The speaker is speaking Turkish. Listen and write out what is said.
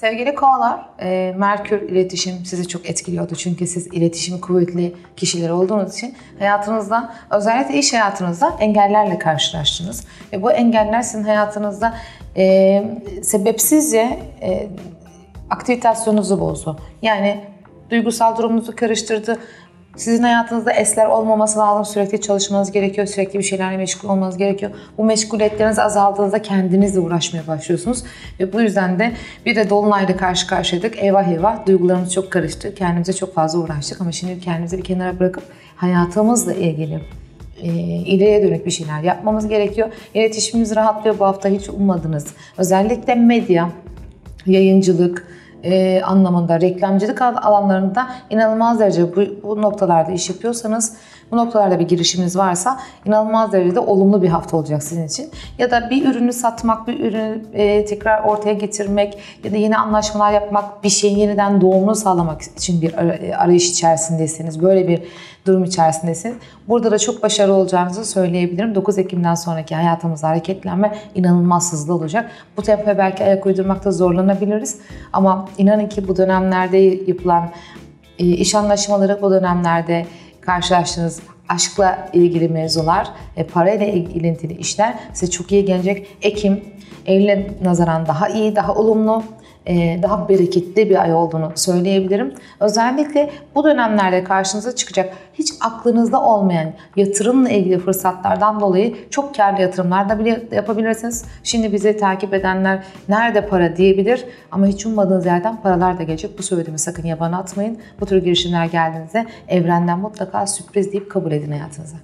Sevgili kovalar, e, Merkür iletişim sizi çok etkiliyordu. Çünkü siz iletişim kuvvetli kişiler olduğunuz için hayatınızda, özellikle iş hayatınızda engellerle karşılaştınız. Ve bu engeller sizin hayatınızda e, sebepsizce e, aktivitasyonunuzu bozdu. Yani duygusal durumunuzu karıştırdı. Sizin hayatınızda esler olmaması lazım. Sürekli çalışmanız gerekiyor. Sürekli bir şeylerle meşgul olmanız gerekiyor. Bu meşguliyetleriniz azaldığında kendinizle uğraşmaya başlıyorsunuz. Ve bu yüzden de bir de Dolunay'la karşı karşıyaydık. Eyvah eyvah duygularımız çok karıştı. Kendimize çok fazla uğraştık. Ama şimdi kendimizi bir kenara bırakıp hayatımızla ilgili e, ileriye dönük bir şeyler yapmamız gerekiyor. İletişimimiz rahatlıyor bu hafta hiç ummadınız. Özellikle medya, yayıncılık, e, anlamında, reklamcılık al- alanlarında inanılmaz derece bu, bu noktalarda iş yapıyorsanız, bu noktalarda bir girişiminiz varsa inanılmaz derecede olumlu bir hafta olacak sizin için. Ya da bir ürünü satmak, bir ürünü e, tekrar ortaya getirmek ya da yeni anlaşmalar yapmak, bir şeyin yeniden doğumunu sağlamak için bir e, arayış içerisindeyseniz, böyle bir durum içerisindesiniz. Burada da çok başarılı olacağınızı söyleyebilirim. 9 Ekim'den sonraki hayatımızda hareketlenme inanılmaz hızlı olacak. Bu tempoya belki ayak uydurmakta zorlanabiliriz. Ama inanın ki bu dönemlerde yapılan e, iş anlaşmaları bu dönemlerde karşılaştığınız aşkla ilgili mevzular, e, parayla ilintili işler size çok iyi gelecek. Ekim, Eylül'e nazaran daha iyi, daha olumlu, e, daha bereketli bir ay olduğunu söyleyebilirim. Özellikle bu dönemlerde karşınıza çıkacak hiç aklınızda olmayan yatırımla ilgili fırsatlardan dolayı çok karlı yatırımlar da bile yapabilirsiniz. Şimdi bizi takip edenler nerede para diyebilir ama hiç ummadığınız yerden paralar da gelecek. Bu söylediğimi sakın yabana atmayın. Bu tür girişimler geldiğinizde evrenden mutlaka sürpriz deyip kabul edin belirtmeye atınıza.